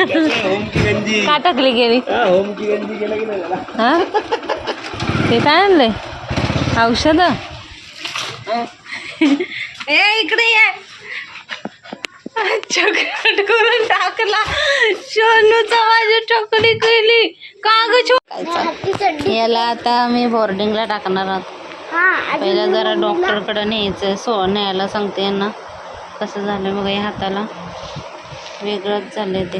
Home की टाकली गेली हा? हा ते काय आणलंय? औषध? ए इकडे ये. चॉकलेट करून टाकला. सोनूचा माझी चॉकलेट केली का ग याला आता मी बोर्डिंगला टाकणार आहोत. पहिला जरा डॉक्टरकडे न्यायचं सो न्यायला सांगते यांना. कसं झालं बघा या हाताला. वेगळंच झालंय ते.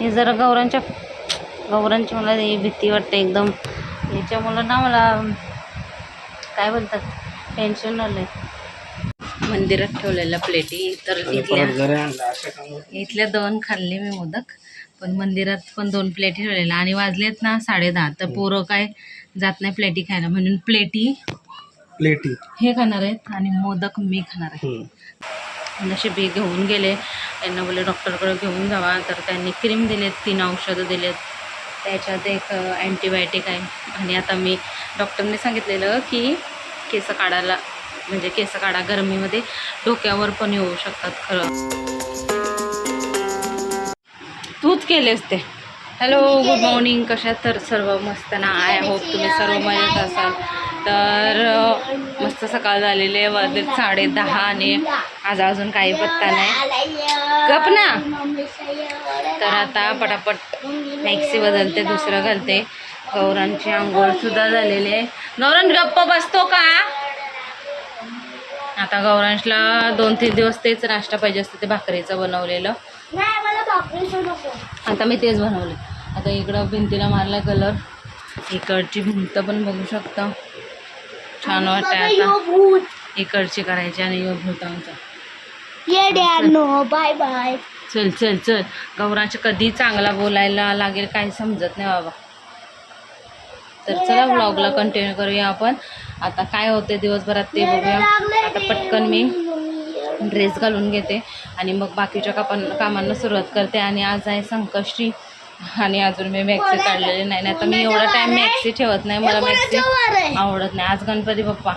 हे जरा गौरांच्या गौरांची मला ही भीती वाटते एकदम. याच्यामुळं ना मला काय बोलतात टेन्शन आलंय. मंदिरात ठेवलेल्या प्लेटी तर इथल्या इथल्या दोन खाल्ले मी मोदक पण मंदिरात पण दोन प्लेटी ठेवलेल्या आणि वाजलेत ना साडे दहा. तर पोरं काय जात नाही प्लेटी खायला म्हणून प्लेटी प्लेटी. हे खाणार आहेत आणि मोदक मी खाणार आहे. हम्म. नशीब घेऊन गेले. त्यांना बोलले डॉक्टरकडे घेऊन जावा. तर त्यांनी क्रीम दिलेत तीन औषधं दिलेत. त्याच्यात एक अँटीबायोटिक आहे. आणि आता मी डॉक्टरने सांगितलेलं की केस काढायला म्हणजे केस काढा गरमीमध्ये. डोक्यावर पण येऊ शकतात खरं. तूच केलेस ते. हॅलो गुड मॉर्निंग कशा तर सर्व मस्त ना? आय होप तुम्ही सर्व मजेत असाल. तर मस्त सकाळ झालेली आहे. वाजले साडे दहा आणि आज अजून काही पत्ता नाही. गप ना. तर आता पटापट मॅक्सी बदलते दुसरं घालते. गौरांची आंघोळ सुद्धा झालेली आहे. गौरांश गप्प बसतो का? आता गौरांशला दोन तीन दिवस तेच नाश्ता पाहिजे असतं ते भाकरीचं बनवलेलं. आता मी तेच बनवले आता इकडं भिंतीला मारला कलर इकडची भिंत पण बघू शकता. छान वाटतंय आता. इकडची करायची आणि यो भूत आमचा. Bye bye. चल चल चल. गौरांच्या कधी चांगला बोलायला लागेल काही समजत नाही बाबा. तर चला ब्लॉगला कंटिन्यू करूया आपण. आता काय होते दिवसभरात ते बघूया. आता पटकन मी ड्रेस घालून घेते. आणि मग बाकीच्या कापां कामांना सुरुवात करते. आणि आज आहे संकष्टी. आणि अजून मी मॅक्सी काढलेली नाही नाही तर मी एवढा टाईम मॅक्सी ठेवत नाही मला मॅक्सी आवडत नाही. आज गणपती बाप्पा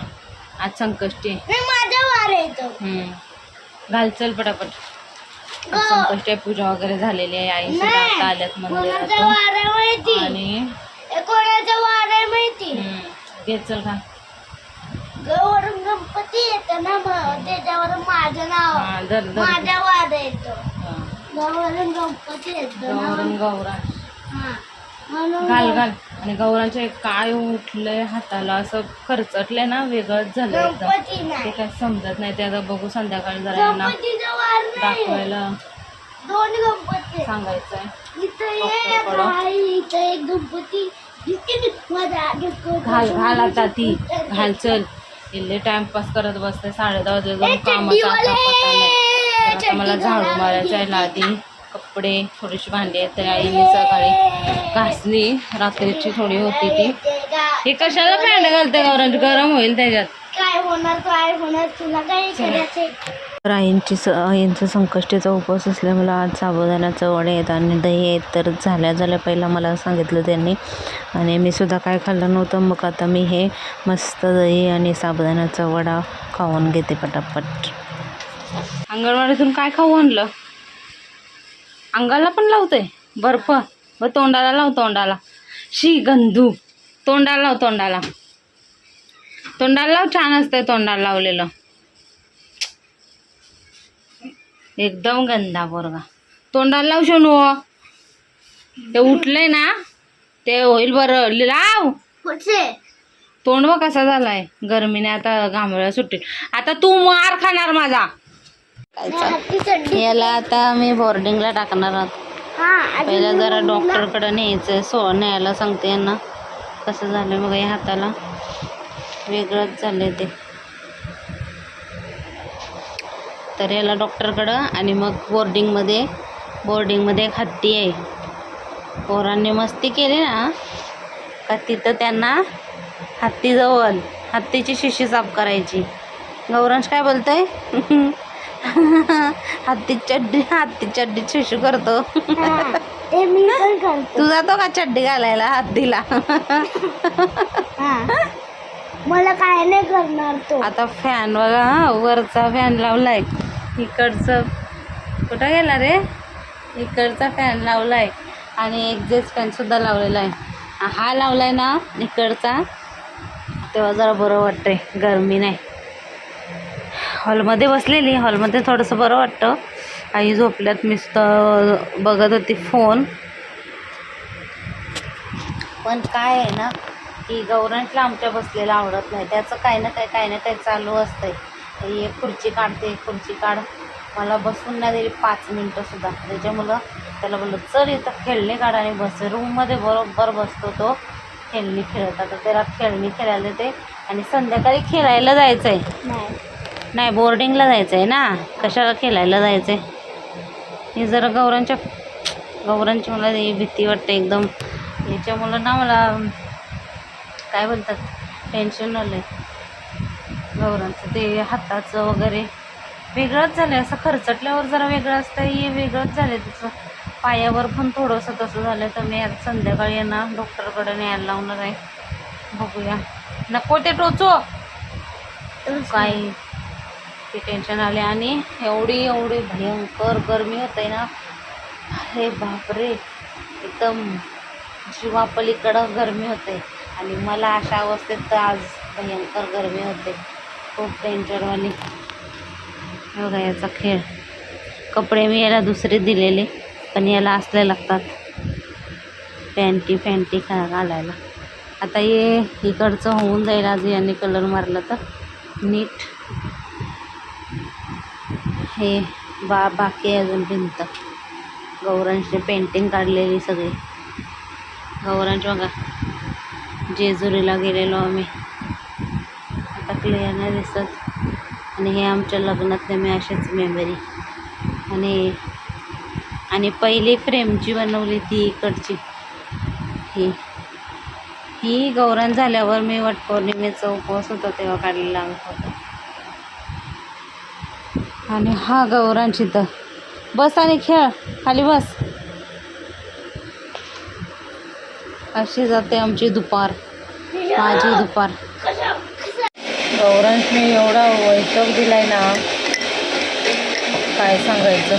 आज संकष्टी माझ्या. घाल चल पटापट. संकष्टी पूजा वगैरे झालेली आहे आई सुद्धा आता आल्यात माहिती? आणि? घे चल का? गणपती येतं ना त्याच्यावर माझं नाव. हा धर धर. माझा वार येतो गणपती गौरन हा. म्हणून घाल घाल. आणि गौरांच्या एक काय उठलंय हाताला असं खरचटलंय ना वेगळंच झालं एकदम गणपती ते नाही काय समजत नाही ते आता बघू संध्याकाळी जरा यांना गणपतीचा वार नाही. दाखवायला दोन गणपती. सांगायचंय. इथं डॉक्टर एक कडं. आहे, इथं एक गणपती. इथे माझा गणपती. घाल घाल आता ती. घाल चल. इल्ले टाइमपास करत बसते साडे दहा वाजले जाऊन कामाचा आता पत्ता नाही तर आता मला झाडू मारायचं आहे लादी कपडे थोडीशी भांडी आहेत तर आईने सकाळी घासली. रात्रीची थोडी होती ती. हे कशाला पॅन्ट घालते गौरांची गरम होईल त्याच्यात. काय होणार काय होणार? तुला काय करायचंय? तर आईंची स आईंचं संकष्टीचा उपवास असल्यामुळे आज साबुदाण्याचं वडे आहेत आणि दही आहेत. तर झाल्या झाल्या पहिला मला सांगितलं त्यांनी. आणि मी सुद्धा काय खाल्लं नव्हतं मग आता मी हे मस्त दही आणि साबुदाण्याचा वडा खाऊन घेते पटापट. अंगणवाडीतून काय खाऊ आणलं? अंगाला पण लावतंय. बर्फ. व तोंडाला लाव तोंडाला. शी गंधू. तोंडाला लाव तोंडाला. तोंडाला लाव छान असतंय तोंडाला लावलेलं. एकदम गंदा पोरगा. तोंडाला लाव शोनू ते उठलंय ना ते होईल बरं. लाव. तोंड कसा झालाय. गरमीने आता घामोळ्या सुट्टी आता तू मार खाणार माझा. याला आता मी बोर्डिंगला टाकणार आहोत. हा पहिला जरा डॉक्टरकडे न्यायचं सो न्यायला सांगते यांना. कसं झालं बघा या हाताला. वेगळंच झालं ते. तर याला डॉक्टरकडं आणि मग बोर्डिंगमध्ये बोर्डिंगमध्ये एक हत्ती आहे. पोरांनी मस्ती केली ना का तिथं त्यांना हत्तीजवळ हत्तीची शिशी साफ करायची. गौरांश काय बोलतोय? हत्ती चड्डी हत्ती चड्डी शिशू करतो. ते मी पण करतो. तू जातो का चड्डी घालायला हत्तीला? हा. मला काय नाही करणार तो. आता फॅन बघा हा वरचा फॅन लावलाय. इकडचं कुठं गेला रे? इकडचा फॅन लावलाय. आणि एक्झेस्ट फॅनसुद्धा लावलेला आहे. हा लावलाय ना इकडचा. तेव्हा जरा बरं वाटतंय गरमी नाही. हॉलमध्ये बसलेली. हॉलमध्ये थोडंसं बरं वाटतं. आई झोपल्यात नुसतं बघत होती फोन. पण काय आहे ना की गौरांशला आमच्या बसलेलं आवडत नाही. त्याचं काही ना काही काही ना काही चालू असतंय. ही एक खुर्ची काढते एक खुर्ची काढ. मला बसून नाही दिली पाच मिनटंसुद्धा त्याच्यामुळं त्याला बोललं चल इथं खेळणी काढ आणि बस. रूममध्ये बरोबर बसतो तो खेळणी खेळत. आता त्याला खेळणी खेळायला देते आणि संध्याकाळी खेळायला जायचं आहे नाही बोर्डिंगला जायचं आहे ना. कशाला खेळायला जायचं आहे हे जरा गौरांच्या गौरांची मला ही भीती वाटते एकदम. याच्यामुळं ना मला काय बोलतात टेन्शन आलं आहे गौरांचं ते हाताचं वगैरे. वेगळंच झालं आहे असं खरचटल्यावर जरा वेगळं असतं हे वेगळंच झालं आहे तिचं. पायावर पण थोडंसं तसं झालं तर मी आज संध्याकाळी आहे ना डॉक्टरकडे न्यायला लावणार आहे. बघूया. नको ते टोचो. काय? ते टेन्शन आले आणि एवढी एवढी भयंकर गरमी होते ना. अरे बापरे. एकदम जीवापलीकडं गरमी होते आणि मला अशा अवस्थेत तर आज भयंकर गरमी होते. खूप डेंजरवाली बघा याचा खेळ. कपडे मी याला दुसरे दिलेले पण याला असले लागतात. पॅन्टी फॅन्टी खा घालायला. आता हे इकडचं होऊन जाईल आज यांनी कलर मारला तर. नीट. हे बा बाकी अजून भिंत. गौरांची पेंटिंग काढलेली सगळी. गौरांची बघा जेजुरीला गेलेलो आम्ही. आता क्लिअर नाही दिसत. आणि हे आमच्या लग्नातले मी अशीच मेमरी आणि आणि पहिली फ्रेमची बनवली ती इकडची. ही. ही गौरण झाल्यावर मी वटपौर्णिमेचा उपवास होता तेव्हा काढलेला होता आणि हा गौरांची तर बस आणि खेळ. खाली बस. अशी जाते आमची दुपार. माझी दुपार. गौरांशने एवढा वैताग दिलाय ना. काय सांगायचं?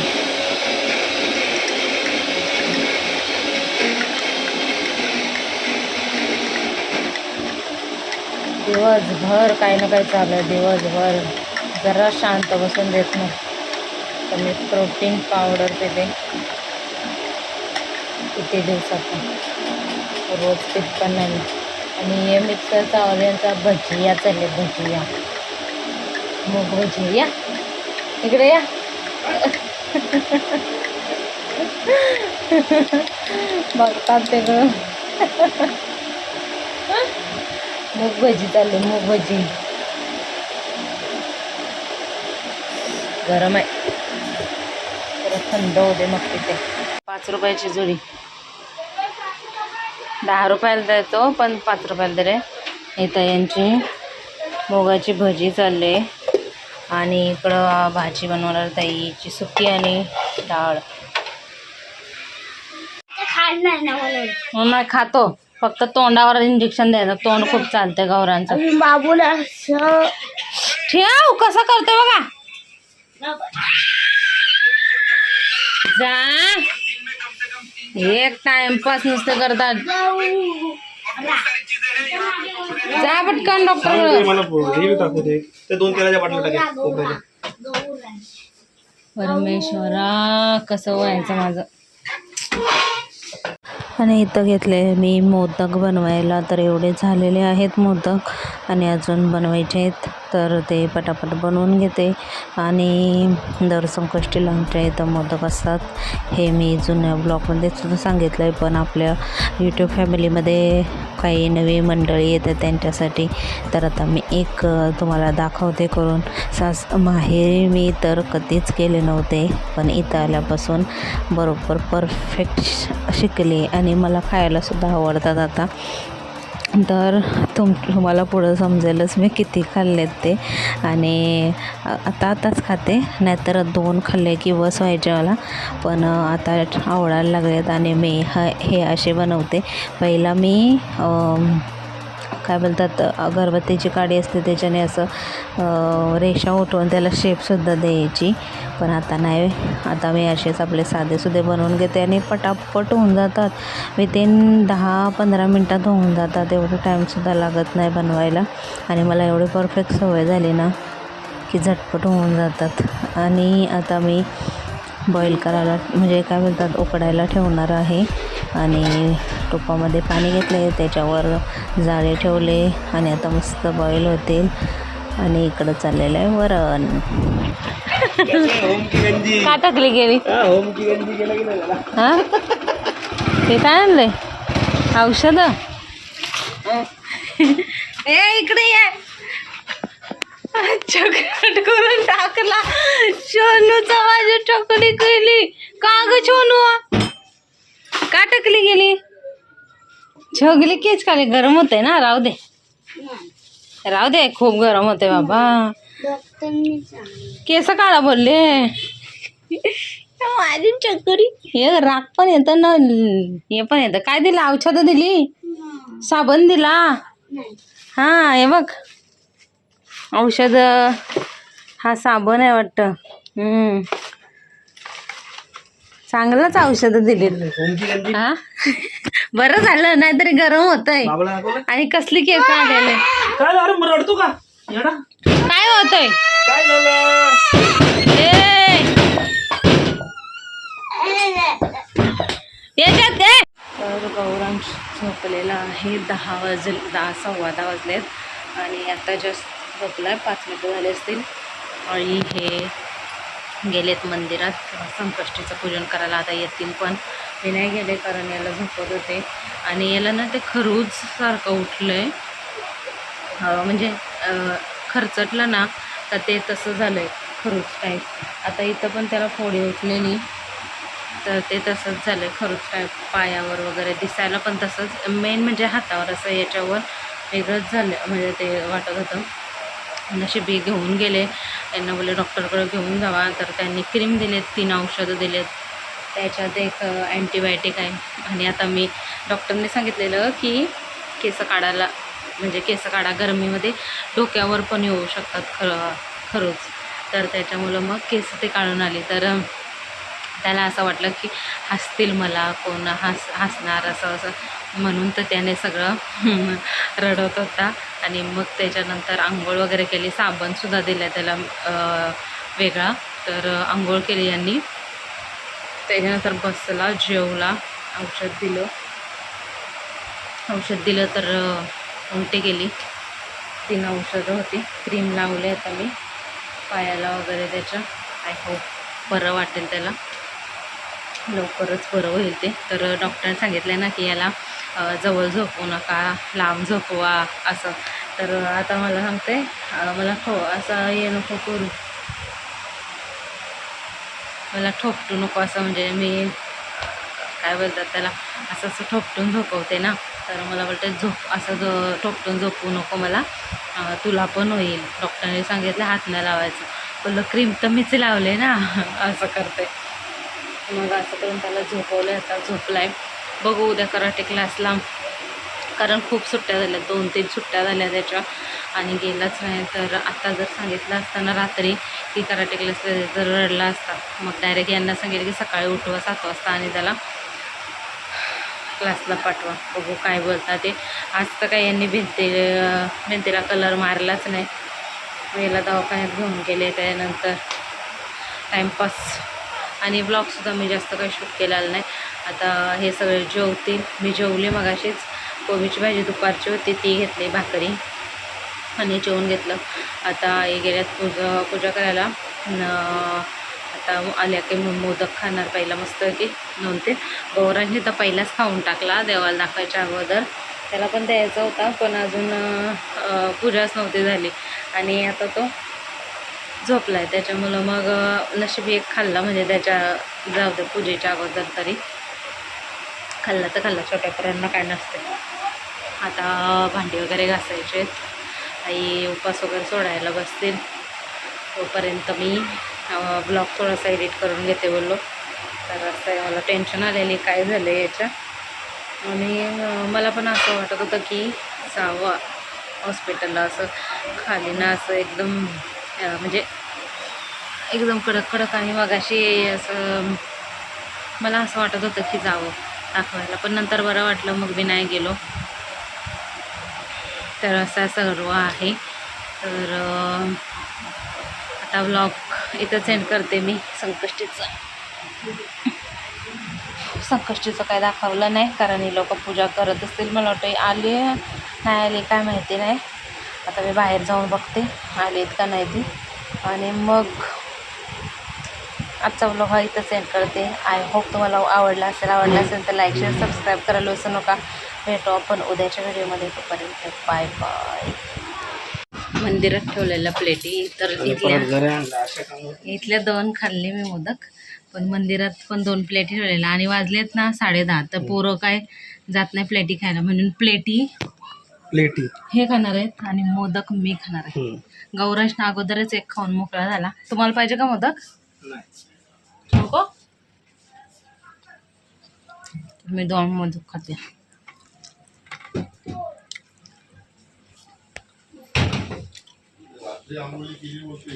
दिवसभर काही ना काही चाललं दिवसभर. जरा शांत बसून देत नाही. तर मी प्रोटीन पावडर देते किती दिवसात रोज पित पण नाही आणि हे मिक्सरचा ऑरियनचा भजिया चालले भजिया. मग भजिया. इकडे या. बघतात तिकडं मूग भजी चालली मूग भजी. गरम आहे. जरा थंड होते मग तिथे. पाच रुपयाची जुडी. दहा रुपयाला देतो पण पाच रुपयाला दे रे. इथं यांची मुगाची भजी चालली. आहे आणि इकडं भाजी बनवणार ताईची सुकी आणि डाळ. नाही खातो. फक्त तोंडावर इंजेक्शन द्यायचं. तोंड खूप चालतंय गौरांचं. बाबूला ठेव कसं करते बघा. जा. एक टाइमपास नुसतं करतात. जा पटकन डॉक्टर मला हे टाकू दे. ते दोन तेलाच्या बाटल्या टाकेल खोबऱ्याच्या परमेश्वरा कसं व्हायचं माझं? आणि इथं घेतले मी मोदक बनवायला तर एवढे झालेले आहेत मोदक आणि अजून बनवायचे आहेत. तर ते पटापट बनवून घेते. आणि दर संकष्टीला आमच्या इथं मोदक असतात. हे मी जुन्या ब्लॉगमध्ये सुद्धा सांगितलं आहे पण आपल्या यूट्यूब फॅमिलीमध्ये काही नवी मंडळी येतात त्यांच्यासाठी. तर आता मी एक तुम्हाला दाखवते करून. सास माहेरी मी तर कधीच केले नव्हते पण इथं आल्यापासून बरोबर परफेक्ट शिकले आणि मला खायलासुद्धा आवडतात आता. तर तुम तुम्हाला पुढं समजेलच मी किती खाल्लेत ते. आणि आता आताच खाते नाहीतर दोन खाल्ले की बस व्हायचे मला पण आता आवडायला लागलेत आणि मी ह हे असे बनवते. पहिला मी काय बोलतात अगरबत्तीची काडी असते त्याच्याने असं रेषा उठवून त्याला शेपसुद्धा द्यायची. पण आता नाही आता मी असेच आपले साधेसुधे बनवून घेते आणि पटापट होऊन जातात. विथिन दहा पंधरा मिनटात होऊन जातात. एवढं टाईमसुद्धा लागत नाही बनवायला. आणि मला एवढी परफेक्ट सवय झाली ना की झटपट होऊन जातात. आणि आता मी बॉईल करायला म्हणजे काय बोलतात उकडायला ठेवणार आहे. आणि टोपामध्ये पाणी घेतले त्याच्यावर जाळे ठेवले आणि आता मस्त बॉईल होतील आणि इकडं चाललेलं आहे वरण. होम की गंजी का टाकली गेली हा? हां ते काय आणलंय? औषध? ए इकडे ये. चॉकलेट करून टाकला. सोनूचा माझी चॉकलेट केली का ग सोनू का टाकली गेली? झगली केच खाली गरम होते ना राहू दे. राहू दे खूप गरम होते बाबा. केस काढा बोलले. माझी चक्करी हे राग पण येतं ना हे पण येतं. काय दिलं? औषध दिली? साबण दिला? हा हे बघ. औषध. हा साबण आहे वाटतं. हम्म. चांगलंच औषध दिली हा? बरं झालं नाहीतरी गरम होतंय. बाबला दाखवलं आणि कसली केस आलेले? काय झालं मग रडतो का? येडा. काय होतंय? काय झालं? ए! याच्यात दे तर गौरांश झोपलेला आहे दहा वाजले दहा सव्वा दहा वाजलेत आणि आता जस्ट झोपलाय पाच मिनटं झाले असतील. आणि हे गेलेत मंदिरात. संकष्टीचं पूजन करायला आता येतील पण. ते नाही गेले कारण याला झोपत होते. आणि याला ना ते खरूज सारखं उठलं आहे म्हणजे खरचटलं ना तर ते तसं झालं आहे खरूच टाईप आता इथं पण त्याला फोडी उठलेली. तर ते तसंच झालं आहे खरूच टाईप पायावर वगैरे दिसायला पण तसंच. मेन म्हणजे हातावर असं याच्यावर वेगळंच झालं. म्हणजे ते वाटत होतं. नशिबी घेऊन गेले. यांना बोलले डॉक्टरकडे घेऊन जावा. तर त्यांनी क्रीम दिलेत तीन औषधं दिलेत. त्याच्यात एक अँटीबायोटिक आहे. आणि आता मी डॉक्टरने सांगितलेलं की केस काढायला म्हणजे केस काढा गरमीमध्ये डोक्यावर पण येऊ शकतात खरं खरंच. तर त्याच्यामुळं मग केस ते काढून आले. तर त्याला असं वाटलं की हसतील मला कोण हस हसणार असं असं. म्हणून तर त्याने सगळं रडत होता. आणि मग त्याच्यानंतर आंघोळ वगैरे केली. साबणसुद्धा दिला त्याला वेगळा. तर आंघोळ केली यांनी. त्याच्यानंतर बसला जेवला औषध दिलं. औषध दिलं तर उमटी उलटी गेली. तीन औषधं होती. क्रीम लावले आता मी पायाला वगैरे त्याच्या. आय होप बरं वाटेल त्याला. लवकरच बरं होईल ते. तर डॉक्टरने सांगितलं ना की याला जवळ झोपू नका लांब झोपवा असं. तर आता मला सांगते मला खो असं येणं नको करू. मला ठोपटू नको असं म्हणजे मी काय बोलतात त्याला असं असं ठोपटून झोपवते ना तर मला वाटतं झोप असं जो ठोपटून झोपू नको मला. तुला पण होईल. डॉक्टरने सांगितलं हात नाही लावायचं. बोललं क्रीम तर मीच लावले ना. असं करते. मग असं करून त्याला झोपवलं आता झोपलाय. बघू उद्या कराटे क्लासला. कारण खूप सुट्ट्या झाल्या दोन तीन सुट्ट्या झाल्या त्याच्या आणि गेलाच नाही. तर आता जर सांगितलं असताना रात्री की कराटे क्लास जर रडला असता मग डायरेक्ट यांना सांगितलं की सकाळी उठवा सात वाजता आणि त्याला क्लासला पाठवा. बघू काय बोलता ते. आज तर काय यांनी भिंती भिंतीला कलर मारलाच नाही. मग याला दवाखान्यात घेऊन गेले त्यानंतर टाईमपास आणि ब्लॉगसुद्धा मी जास्त काही शूट केलेला नाही. आता हे सगळे जेवतील. मी जेवले मगाशीच. कोबीची भाजी दुपारची होती ती घेतली भाकरी. आणि जेवून घेतलं. आता आई गेल्यात पूजा पूजा करायला. आता आल्या की मोदक खाणार पहिला मस्त की दोन ते. गौरांनी तर पहिलाच खाऊन टाकला देवाला दाखवायच्या अगोदर. त्याला पण द्यायचा होता पण अजून पूजाच नव्हती झाली. आणि आता तो झोपला आहे त्याच्यामुळं मग नशीब एक खाल्ला म्हणजे त्याच्या जाऊ दे पूजेच्या अगोदर तरी. खाल्ला तर खाल्ला छोट्या पोरांना काय नसते आता भांडी वगैरे घासायचे आहेत. आई उपास वगैरे सोडायला बसतील. तोपर्यंत मी ब्लॉग थोडासा एडिट करून घेते बोललो. तर असं मला टेन्शन आलेली काय झालं याच्या आणि मला पण असं वाटत होतं की जावं. हॉस्पिटलला असं खाली ना असं एकदम म्हणजे एकदम कडक कडक आणि मगाशी असं मला असं वाटत होतं की जावं. दाखवायला. पण नंतर बरं वाटलं मग मी नाही गेलो. तर असा सर्व आहे. तर आता व्लॉग इथं सेंड करते मी संकष्टीचं. संकष्टीचं काय दाखवलं नाही कारण ही लोक पूजा करत असतील मला वाटतं आली नाही आली काय माहिती नाही. आता मी बाहेर जाऊन बघते आलेत का नाही ती. आणि मग आजचा व्लॉग हा इथं सेंड करते. आय होप तुम्हाला आवडला असेल आवडला असेल तर लाईक शेअर सबस्क्राईब करायला विसरू नका. भेटू आपण उद्याच्या व्हिडिओमध्ये तोपर्यंत बाय बाय. मंदिरात ठेवलेल्या प्लेटी तर इथल्या इथल्या दोन खाल्ले मी मोदक पण मंदिरात पण दोन प्लेटी ठेवलेल्या आणि वाजलेत ना साडे दहा तर पोरं काय जात नाही प्लेटी खायला म्हणून प्लेटी प्लेटी हे खाणार आहेत आणि मोदक मी खाणार आहे. गौराशनं अगोदरच एक खाऊन मोकळा झाला. तुम्हाला पाहिजे का मोदक? नको? मी दोन मोदक खाते. সেই আমগুলি কিনে বসে।